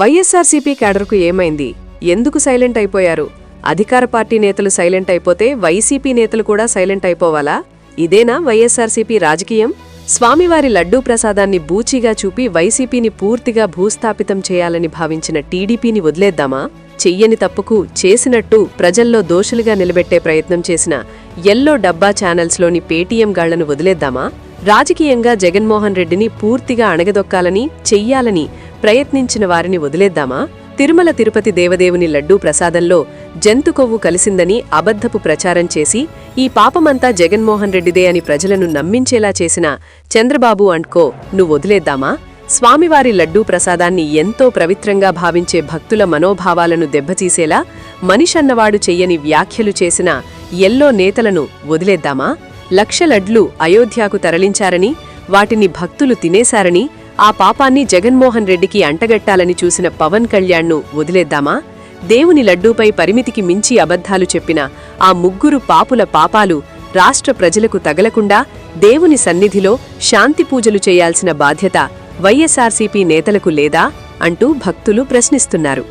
వైఎస్ఆర్సీపీ క్యాడర్కు ఏమైంది? ఎందుకు సైలెంట్ అయిపోయారు? అధికార పార్టీ నేతలు సైలెంట్ అయిపోతే వైసీపీ నేతలు కూడా సైలెంట్ అయిపోవాలా? ఇదేనా వైఎస్ఆర్సీపీ రాజకీయం? స్వామివారి లడ్డూ ప్రసాదాన్ని బూచిగా చూపి వైసీపీని పూర్తిగా భూస్థాపితం చేయాలని భావించిన టీడీపీని వదిలేద్దామా? చెయ్యని తప్పుకు చేసినట్టు ప్రజల్లో దోషులుగా నిలబెట్టే ప్రయత్నం చేసిన ఎల్లో డబ్బా ఛానల్స్లోని పేటీఎం గాళ్ళను వదిలేద్దామా? రాజకీయంగా జగన్మోహన్ రెడ్డిని పూర్తిగా అణగదొక్కాలని చెయ్యాలని ప్రయత్నించిన వారిని వదిలేద్దామా? తిరుమల తిరుపతి దేవదేవుని లడ్డూ ప్రసాదంలో జంతు కొవ్వు కలిసిందని అబద్ధపు ప్రచారం చేసి ఈ పాపమంతా జగన్మోహన్ రెడ్డిదే అని ప్రజలను నమ్మించేలా చేసిన చంద్రబాబు అండ్కో నువ్వు వదిలేద్దామా? స్వామివారి లడ్డూ ప్రసాదాన్ని ఎంతో పవిత్రంగా భావించే భక్తుల మనోభావాలను దెబ్బతీసేలా మనిషన్నవాడు చెయ్యని వ్యాఖ్యలు చేసిన ఎల్లో నేతలను వదిలేద్దామా? లక్ష లడ్లు అయోధ్యకు తరలించారని వాటిని భక్తులు తినేశారని ఆ పాపాన్ని జగన్మోహన్ రెడ్డికి అంటగట్టాలని చూసిన పవన్ కళ్యాణ్ను వదిలేద్దామా? దేవుని లడ్డూపై పరిమితికి మించి అబద్ధాలు చెప్పిన ఆ ముగ్గురు పాపుల పాపాలు రాష్ట్ర ప్రజలకు తగలకుండా దేవుని సన్నిధిలో శాంతి పూజలు చేయాల్సిన బాధ్యత వైఎస్ఆర్సీపీ నేతలకు లేదా? అంటూ భక్తులు ప్రశ్నిస్తున్నారు.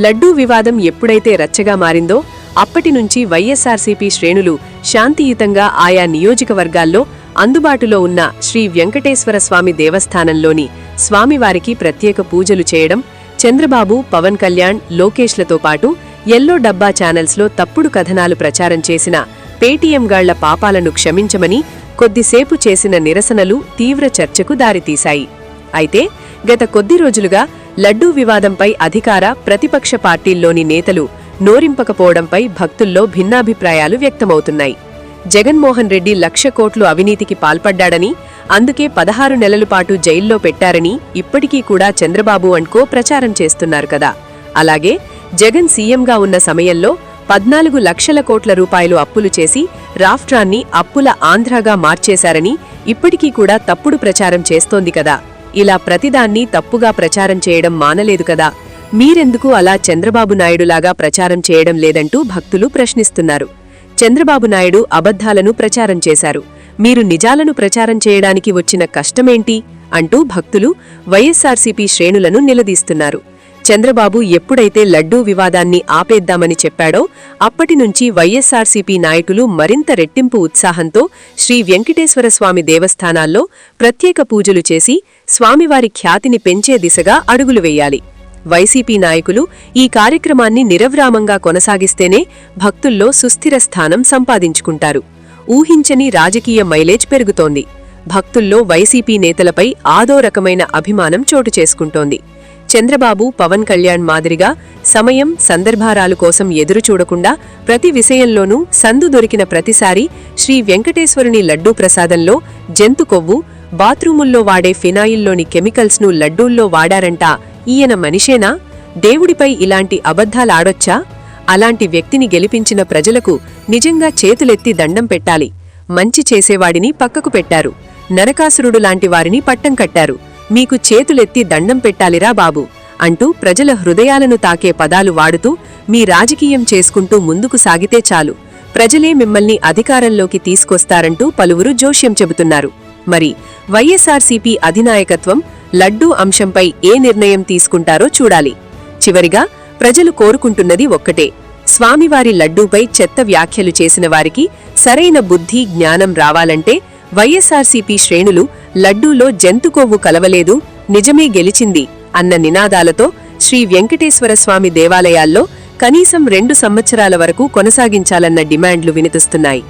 లడ్డూ వివాదం ఎప్పుడైతే రచ్చగా మారిందో అప్పటినుంచి వైఎస్ఆర్సీపీ శ్రేణులు శాంతియుతంగా ఆయా నియోజకవర్గాల్లో అందుబాటులో ఉన్న శ్రీ వెంకటేశ్వర స్వామి దేవస్థానంలోని స్వామివారికి ప్రత్యేక పూజలు చేయడం చంద్రబాబు పవన్ కళ్యాణ్ లోకేష్లతో పాటు ఎల్లో డబ్బా ఛానల్స్లో తప్పుడు కథనాలు ప్రచారం చేసిన పేటీఎం గాళ్ళ పాపాలను క్షమించమని కొద్దిసేపు చేసిన నిరసనలు తీవ్ర చర్చకు దారితీశాయి. అయితే గత కొద్ది రోజులుగా లడ్డూ వివాదంపై అధికార ప్రతిపక్ష పార్టీల్లోని నేతలు నోరింపకపోవడంపై భక్తుల్లో భిన్నాభిప్రాయాలు వ్యక్తమవుతున్నాయి. జగన్మోహన్ రెడ్డి లక్ష కోట్లు అవినీతికి పాల్పడ్డాడని అందుకే పదహారు నెలల పాటు జైల్లో పెట్టారని ఇప్పటికీ కూడా చంద్రబాబు అండ్కో ప్రచారం చేస్తున్నారు కదా. అలాగే జగన్ సీఎంగా ఉన్న సమయంలో పద్నాలుగు లక్షల కోట్ల రూపాయలు అప్పులు చేసి రాష్ట్రాన్ని అప్పుల ఆంధ్రాగా మార్చేశారని ఇప్పటికీ కూడా తప్పుడు ప్రచారం చేస్తోంది కదా. ఇలా ప్రతిదాన్ని తప్పుగా ప్రచారం చేయడం మానలేదు కదా. మీరెందుకు అలా చంద్రబాబు నాయుడులాగా ప్రచారం చేయడం లేదంటూ భక్తులు ప్రశ్నిస్తున్నారు. చంద్రబాబు నాయుడు అబద్ధాలను ప్రచారం చేశారు. మీరు నిజాలను ప్రచారం చేయడానికి వచ్చిన కష్టమేంటి? అంటూ భక్తులు వైఎస్సార్సీపీ శ్రేణులను నిలదీస్తున్నారు. చంద్రబాబు ఎప్పుడైతే లడ్డూ వివాదాన్ని ఆపేద్దామని చెప్పాడో అప్పటినుంచి వైఎస్సార్సీపీ నాయకులు మరింత రెట్టింపు ఉత్సాహంతో శ్రీ వెంకటేశ్వర స్వామి దేవస్థానాల్లో ప్రత్యేక పూజలు చేసి స్వామివారి ఖ్యాతిని పెంచే దిశగా అడుగులు వేయాలి. వైసీపీ నాయకులు ఈ కార్యక్రమాన్ని నిరవ్రామంగా కొనసాగిస్తేనే భక్తుల్లో సుస్థిర స్థానం సంపాదించుకుంటారు. ఊహించని రాజకీయ మైలేజ్ పెరుగుతోంది. భక్తుల్లో వైసీపీ నేతలపై ఆదో రకమైన అభిమానం చోటు చేసుకుంటోంది. చంద్రబాబు పవన్ కళ్యాణ్ మాదిరిగా సమయం సందర్భారాలు కోసం ఎదురుచూడకుండా ప్రతి విషయంలోనూ సందు దొరికిన ప్రతిసారి శ్రీ వెంకటేశ్వరుని లడ్డూ ప్రసాదంలో జంతు కొవ్వు బాత్రూముల్లో వాడే ఫినాయిల్లోని కెమికల్స్ను లడ్డూల్లో వాడారంటా ఈయన మనిషేనా? దేవుడిపై ఇలాంటి అబద్ధాలాడొచ్చా? అలాంటి వ్యక్తిని గెలిపించిన ప్రజలకు నిజంగా చేతులెత్తి దండం పెట్టాలి. మంచి చేసేవాడిని పక్కకు పెట్టారు. నరకాసురుడు లాంటి వారిని పట్టం కట్టారు. మీకు చేతులెత్తి దండం పెట్టాలిరా బాబు! అంటూ ప్రజల హృదయాలను తాకే పదాలు వాడుతూ మీ రాజకీయం చేసుకుంటూ ముందుకు సాగితే చాలు. ప్రజలే మిమ్మల్ని అధికారంలోకి తీసుకొస్తారంటూ పలువురు జోష్యం చెబుతున్నారు. మరి వైఎస్ఆర్సీపీ అధినాయకత్వం లడ్డూ అంశంపై ఏ నిర్ణయం తీసుకుంటారో చూడాలి. చివరిగా ప్రజలు కోరుకుంటున్నది ఒక్కటే. స్వామివారి లడ్డూపై చెత్త వ్యాఖ్యలు చేసిన వారికి సరైన బుద్ధి జ్ఞానం రావాలంటే వైఎస్ఆర్సీపీ శ్రేణులు లడ్డూలో జంతుకొవ్వు కలవలేదు నిజమే గెలిచింది అన్న నినాదాలతో శ్రీ వెంకటేశ్వర స్వామి దేవాలయాల్లో కనీసం రెండు సంవత్సరాల వరకు కొనసాగించాలన్న డిమాండ్లు వినిపిస్తున్నాయి.